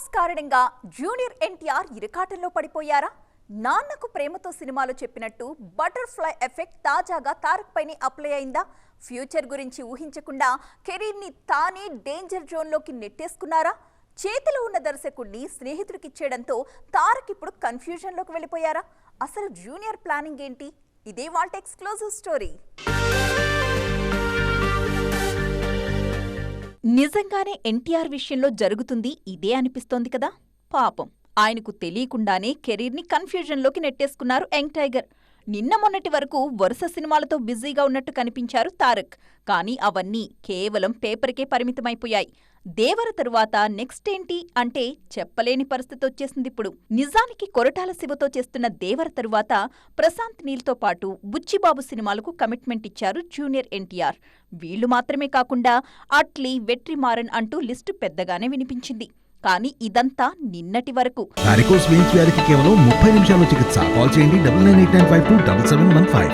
ప్రభాస్ కారణంగా జూనియర్ ఎన్టీఆర్ ఇరకాటంలో పడిపోయారా? నాన్నకు ప్రేమతో సినిమాలో చెప్పినట్టు బటర్ఫ్లై ఎఫెక్ట్ తాజాగా తారక్ పైనే అప్లై అయిందా? ఫ్యూచర్ గురించి ఊహించకుండా కెరీర్ని తానే డేంజర్ జోన్లోకి నెట్టేసుకున్నారా? చేతిలో ఉన్న దర్శకుడిని స్నేహితుడికిచ్చేయడంతో తారక్ ఇప్పుడు కన్ఫ్యూజన్లోకి వెళ్ళిపోయారా? అసలు జూనియర్ ప్లానింగ్ ఏంటి? ఇదే వాళ్ళ ఎక్స్క్లూజివ్ స్టోరీ. నిజంగానే ఎన్టీఆర్ విషయంలో జరుగుతుంది ఇదే అనిపిస్తోంది కదా? పాపం. ఆయనకు తెలియకుండానే కెరీర్ని కన్ఫ్యూజన్లోకి నెట్టేసుకున్నారు యంగ్ టైగర్. నిన్న మొన్నటి వరకు వరుస సినిమాలతో బిజీగా ఉన్నట్టు కనిపించారు తారక్. కానీ అవన్నీ కేవలం పేపర్కే పరిమితమైపోయాయి. దేవర తరువాత నెక్స్ట్ ఏంటి అంటే చెప్పలేని పరిస్థితి వచ్చేసింది ఇప్పుడు. నిజానికి కొరటాల శివతో చేస్తున్న దేవర తరువాత ప్రశాంత్ నీల్తో పాటు బుచ్చిబాబు సినిమాలకు కమిట్మెంట్ ఇచ్చారు జూనియర్ ఎన్టీఆర్. వీళ్ళు మాత్రమే కాకుండా అట్లీ వెట్రిమారన్ అంటూ లిస్టు పెద్దగానే వినిపించింది. కానీ ఇదంతా నిన్నటి వరకు. వారికోస్ వెయిన్స్ వ్యాధికి కేవలం ముప్పై నిమిషాల్లో చికిత్స. కాల్ చేయండి double nine eight nine five two double seven one five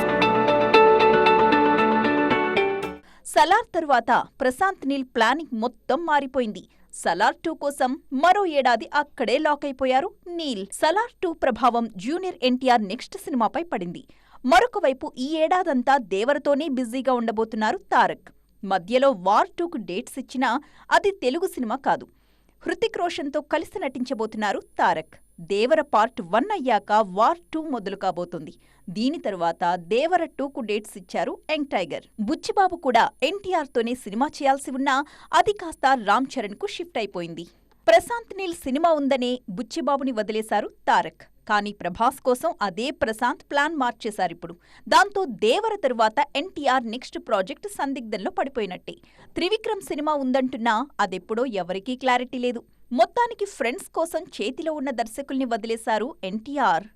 Salaar తరువాత ప్రశాంత్ నీల్ ప్లానింగ్ మొత్తం మారిపోయింది. సలార్ టూ కోసం మరో ఏడాది అక్కడే లాక్ అయిపోయారు నీల్. సలార్ టూ ప్రభావం జూనియర్ ఎన్టీఆర్ నెక్స్ట్ సినిమాపై పడింది. మరొక వైపు ఈ ఏడాదంతా దేవరతోనే బిజీగా ఉండబోతున్నారు తారక్. మధ్యలో వార్ టూకు డేట్స్ ఇచ్చినా అది తెలుగు సినిమా కాదు. హృతిక్ రోషన్తో కలిసి నటించబోతున్నారు తారక్. దేవర పార్ట్ వన్ అయ్యాక వార్ టూ మొదలు కాబోతుంది. దీని తరువాత దేవర టూకు డేట్స్ ఇచ్చారు యంగ్ టైగర్. బుచ్చిబాబు కూడా ఎన్టీఆర్తోనే సినిమా చేయాల్సి ఉన్నా అది కాస్త రామ్ చరణ్కు షిఫ్ట్ అయిపోయింది. ప్రశాంత్ నీల్ సినిమా ఉందనే బుచ్చిబాబుని వదిలేశారు తారక్. కానీ ప్రభాస్ కోసం అదే ప్రశాంత్ ప్లాన్ మార్చేశారిప్పుడు దాంతో దేవర తరువాత ఎన్టీఆర్ నెక్స్ట్ ప్రాజెక్ట్ సందిగ్ధంలో పడిపోయినట్టే. త్రివిక్రమ్ సినిమా ఉందంటున్నా అదెప్పుడో ఎవరికీ క్లారిటీ లేదు. మొత్తానికి ఫ్రెండ్స్ కోసం చేతిలో ఉన్న దర్శకుల్ని వదిలేశారు ఎన్టీఆర్.